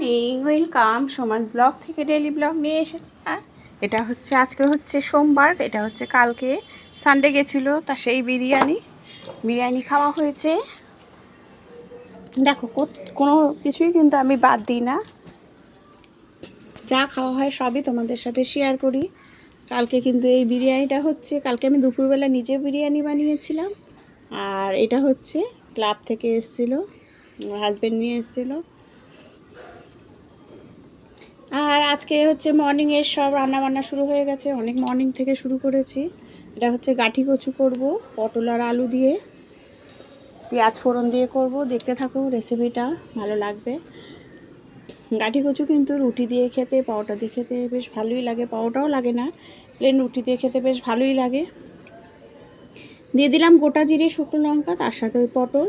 Morning welcome সমাজ blog থেকে daily blog নিয়ে এসেছি এটা হচ্ছে, আজকে হচ্ছে সোমবার, এটা হচ্ছে কালকে সানডে গেছিল, তা সেই বিরিয়ানি। বিরিয়ানি খাওয়া হয়েছে। দেখো কোনো কিছুই কিন্তু আমি বাদ দিই না। যা খাওয়া হয় সবই তোমাদের সাথে শেয়ার করি। কালকে কিন্তু এই বিরিয়ানিটা হচ্ছে, কালকে আমি দুপুরবেলা নিজে বিরিয়ানি বানিয়েছিলাম। আর এটা হচ্ছে ক্লাব থেকে এসেছিল হাজব্যান্ড নিয়ে এসেছিল আর আজকে হচ্ছে মর্নিংয়ের সব রান্না বান্না শুরু হয়ে গেছে। অনেক মর্নিং থেকে শুরু করেছি। এটা হচ্ছে গাঠি কচু করব, পটল আর আলু দিয়ে। পেঁয়াজ ফোড়ন দিয়ে করব। দেখতে থাকো রেসিপিটা ভালো লাগবে। গাঠি কচু কিন্তু রুটি দিয়ে খেতে, পাওটা দিয়ে খেতে বেশ ভালোই লাগে। পাওটাও লাগে না প্লেন রুটি দিয়ে খেতে বেশ ভালোই লাগে। দিয়ে দিলাম গোটা জিরে, শুকনো লঙ্কা, তার সাথে ওই পটল।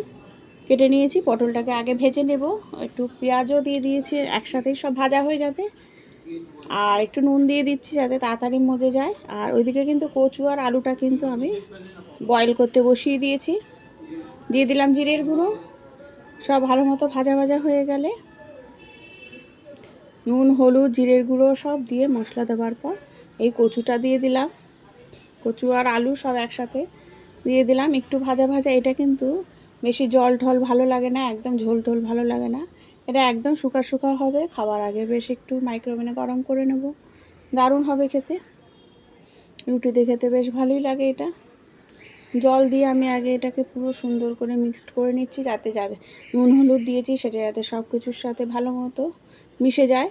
কেটে নিয়েছি, পটলটাকে আগে ভেজে নেব। একটু পেঁয়াজও দিয়ে দিয়েছি, একসাথেই সব ভাজা হয়ে যাবে। আর একটু নুন দিয়ে দিচ্ছি যাতে তাড়াতাড়ি মজে যায়। আর ওইদিকে কিন্তু কচু আর আলুটা কিন্তু আমি বয়েল করতে বসিয়ে দিয়েছি। দিয়ে দিলাম জিরের গুঁড়ো। সব ভালো মতো ভাজা ভাজা হয়ে গেলে নুন, হলুদ, জিরের গুঁড়ো সব দিয়ে মশলা দেওয়ার পর এই কচুটা দিয়ে দিলাম। কচু আর আলু সব একসাথে দিয়ে দিলাম। একটু ভাজা ভাজা, এটা কিন্তু বেশি জল ঢল ভালো লাগে না, একদম ঝোল ঢোল ভালো লাগে না। এটা একদম শুকা শুকা হবে। খাবার আগে বেশ একটু মাইক্রোওভেনে গরম করে নেব। দারুণ হবে খেতে। রুটিতে খেতে বেশ ভালোই লাগে এটা। জল দিয়ে আমি আগে এটাকে পুরো সুন্দর করে মিক্সড করে নিচ্ছি যাতে যাতে নুন, হলুদ দিয়েছি সেটা যাতে সব কিছুর সাথে ভালো মতো মিশে যায়।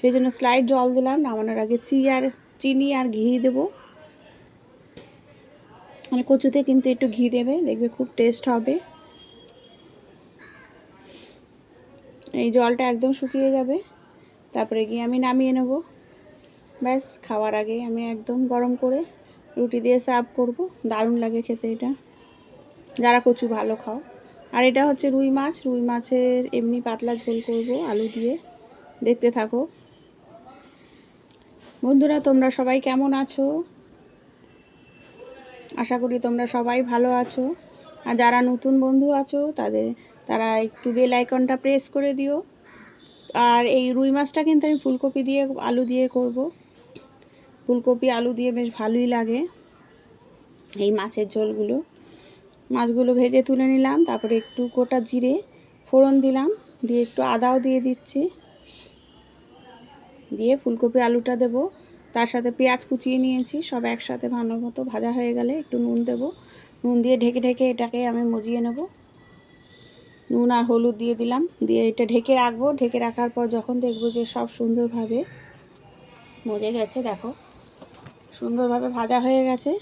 সেই জন্য স্লাইড জল দিলাম, নামানোর আগে চি আর চিনি আর ঘি দেবো। মানে কচুতে কিন্তু একটু ঘি দেবে, দেখবে খুব টেস্ট হবে। এই জলটা একদম শুকিয়ে যাবে। তারপরে গিয়ে আমি নামিয়ে নেব। ব্যাস, খাওয়ার আগে আমি একদম গরম করে রুটি দিয়ে সার্ভ করব। দারুণ লাগে খেতে এটা। যারা কচু ভালো খাও। আর এটা হচ্ছে রুই মাছ। রুই মাছের এমনি পাতলা ঝোল করব আলু দিয়ে। দেখতে থাকো। বন্ধুরা, তোমরা সবাই কেমন আছো? আশা করি তোমরা সবাই ভালো আছো। আর যারা নতুন বন্ধু আছো, তাদের তারা একটু বেল আইকনটা প্রেস করে দিও। আর এই রুই মাছটা কিন্তু আমি ফুলকপি দিয়ে আলু দিয়ে করব। ফুলকপি, আলু দিয়ে বেশ ভালোই লাগে এই মাছের ঝোলগুলো। মাছগুলো ভেজে তুলে নিলাম, তারপরে একটু গোটা জিরে ফোড়ন দিলাম, দিয়ে একটু আদাও দিয়ে দিচ্ছি। দিয়ে ফুলকপি আলুটা দেবো, তার সাথে পেঁয়াজ কুচিয়ে নিয়েছি, সব একসাথে ভালো মতো ভাজা হয়ে গেলে একটু নুন দেবো। নুন দিয়ে ঢেকে ঢেকে এটাকে আমি মজিয়ে নেব। নুন আর হলুদ দিয়ে দিলাম। দিয়ে এটা ঢেকে রাখব। ঢেকে রাখার পর যখন দেখব যে সব সুন্দরভাবে মজে গেছে, দেখো। সুন্দরভাবে ভাজা হয়ে গেছে।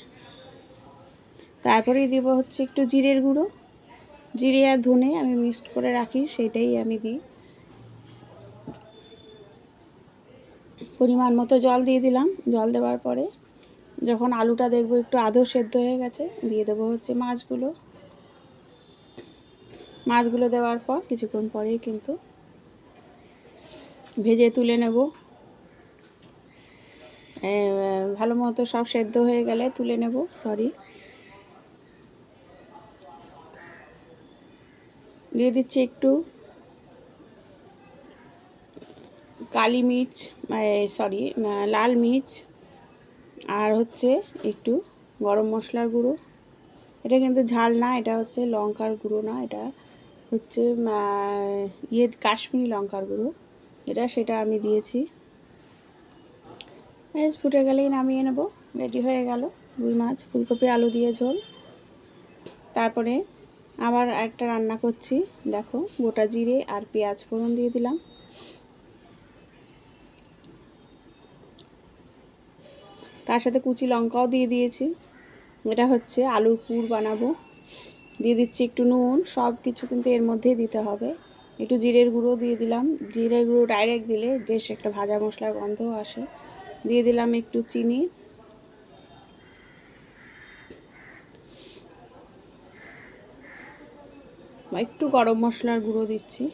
তারপরেই দিব হচ্ছে একটু জিরের গুঁড়ো। জিরে আর ধনে আমি মিক্সড করে রাখি, সেটাই আমি দিই। পরিমাণ মতো জল দিয়ে দিলাম। জল দেওয়ার পরে যখন আলুটা দেখব একটু আদৌ সেদ্ধ হয়ে গেছে, দিয়ে দেবো হচ্ছে মাছগুলো। মাছগুলো দেওয়ার পর কিছুক্ষণ পরেই কিন্তু ভেজে তুলে নেব। ভালো মতো সব সেদ্ধ হয়ে গেলে তুলে নেব সরি দিয়ে দিচ্ছি একটু কালি মির্চ সরি লাল মির্চ আর হচ্ছে একটু গরম মশলার গুঁড়ো। এটা কিন্তু ঝাল না, এটা হচ্ছে লঙ্কার গুঁড়ো না, এটা হচ্ছে ইয়ে কাশ্মীরি লঙ্কার গুঁড়ো। এটা সেটা আমি দিয়েছি। বেশ ফুটে গেলেই নামিয়ে নেব। রেডি হয়ে গেল রুই মাছ, ফুলকপি, আলু দিয়ে ঝোল। তারপরে আবার একটা রান্না করছি। দেখো, গোটা জিরে আর পেঁয়াজ ফোড়ন দিয়ে দিলাম। তার সাথে কুচি লঙ্কাও দিয়ে দিয়েছি। এটা হচ্ছে আলুর পুর বানাবো। দিয়ে দিচ্ছি একটু নুন, সব কিছু কিন্তু এর মধ্যেই দিতে হবে। একটু জিরের গুঁড়ো দিয়ে দিলাম। জিরের গুঁড়ো ডাইরেক্ট দিলে বেশ একটা ভাজা মশলার গন্ধও আসে। দিয়ে দিলাম একটু চিনি। একটু গরম মশলার গুঁড়ো দিচ্ছি।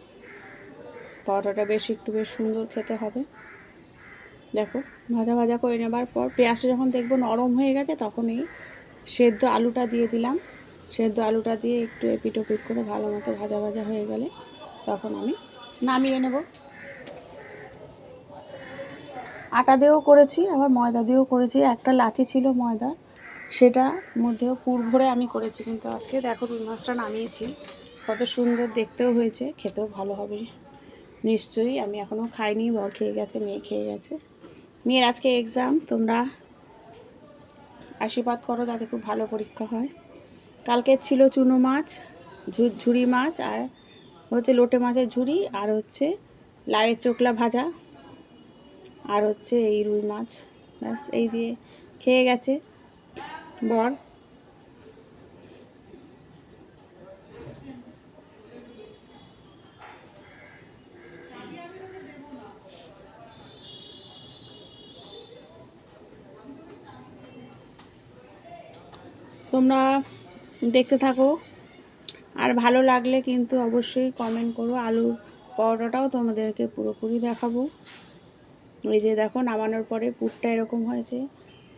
পরোটাটা বেশ একটু বেশ সুন্দর খেতে হবে। দেখো, ভাজা ভাজা করে নেবার পর পেঁয়াজটা যখন দেখব নরম হয়ে গেছে তখনই সেদ্ধ আলুটা দিয়ে দিলাম। সেদ্ধ আলুটা দিয়ে একটু এপিট ওপিট করে ভালো মতো ভাজা ভাজা হয়ে গেলে তখন আমি নামিয়ে নেব। আটা দিয়েও করেছি, আবার ময়দা দিয়েও করেছি। একটা লাচি ছিল ময়দা, সেটা মধ্যেও পুর ভরে আমি করেছি, কিন্তু আজকে দেখো রুই মাছটা নামিয়েছি। কত সুন্দর দেখতেও হয়েছে, খেতেও ভালো হবে। নিশ্চয়ই আমি এখনও খাইনি, বর খেয়ে গেছে, মেয়ে খেয়ে গেছে। মেয়ের আজকে এক্সাম তোমরা আশীর্বাদ করো যাতে খুব ভালো পরীক্ষা হয়। কালকে ছিল চুনো মাছ, ঝু- ঝুরি মাছ আর হচ্ছে লোটে মাছের ঝুড়ি আর হচ্ছে লাউয়ের চোকলা ভাজা আর হচ্ছে এই রুই মাছ। ব্যাস, এই দিয়ে খেয়ে গেছে বর। তোমরা দেখতে থাকো। আর ভালো লাগলে কিন্তু অবশ্যই কমেন্ট করো। আলুর পরোটাটাও তোমাদেরকে পুরোপুরি দেখাবো। এই যে দেখো, নামানোর পরে পুরটা এরকম হয়েছে।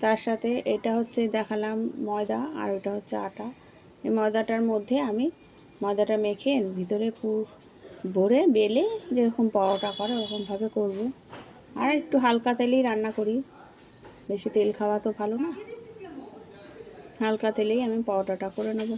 তার সাথে এটা হচ্ছে দেখালাম ময়দা আর ওটা হচ্ছে আটা। এই ময়দাটার মধ্যে আমি ময়দাটা মেখে ভিতরে পুর ভরে বেলে যেরকম পরোটা করে ওরকমভাবে করব। আর একটু হালকা তেলেই রান্না করি। বেশি তেল খাওয়া তো ভালো না। হালকা তেলেই আমি পরোটাটা করে নেব।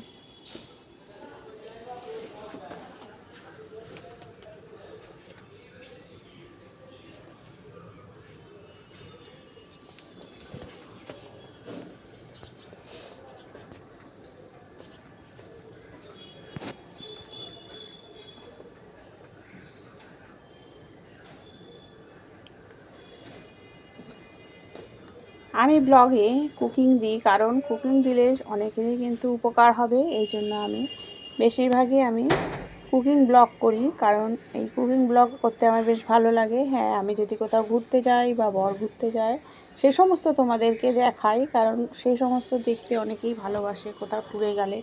আমি ব্লগে কুকিং দিই, কারণ কুকিং দিলে অনেকেরই কিন্তু উপকার হবে, এই জন্য আমি বেশিরভাগই আমি কুকিং ব্লগ করি, কারণ এই কুকিং ব্লগ করতে আমার বেশ ভালো লাগে। হ্যাঁ আমি যদি কোথাও ঘুরতে যাই বা বর ঘুরতে যায়, সে সমস্ত তোমাদেরকে দেখাই, কারণ সেই সমস্ত দেখতে অনেকেই ভালোবাসে, কোথাও ট্যুরে গেলে।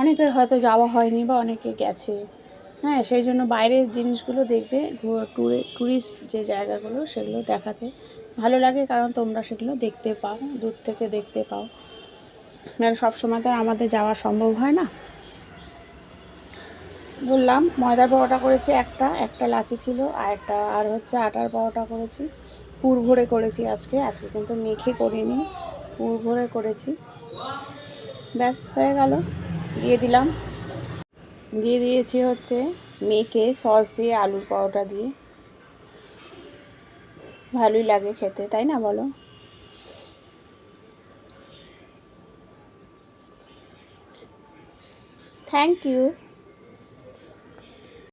অনেকের হয়তো যাওয়া হয়নি বা অনেকে গেছে। হ্যাঁ সেই জন্য বাইরের জিনিসগুলো দেখবে ট্যুরে ট্যুরিস্ট যে জায়গাগুলো সেগুলো দেখাতে ভালো লাগে, কারণ তোমরা সেগুলো দেখতে পাও, দূর থেকে দেখতে পাও। মানে সবসময় তো আর আমাদের যাওয়া সম্ভব হয় না। বললাম, ময়দার পরোটা করেছি একটা একটা লাচি ছিল, আর একটা, আর হচ্ছে আটার পরোটা করেছি। পুর ভরে করেছি আজকে আজকে কিন্তু মেখে করিনি, পুর ভরে করেছি। ব্যাস, হয়ে গেল, দিয়ে দিলাম। দিয়ে দিয়েছি হচ্ছে মেখে সস দিয়ে আলুর পরোটা দিয়ে। ভালোই লাগে খেতে, তাই না বলো? Thank you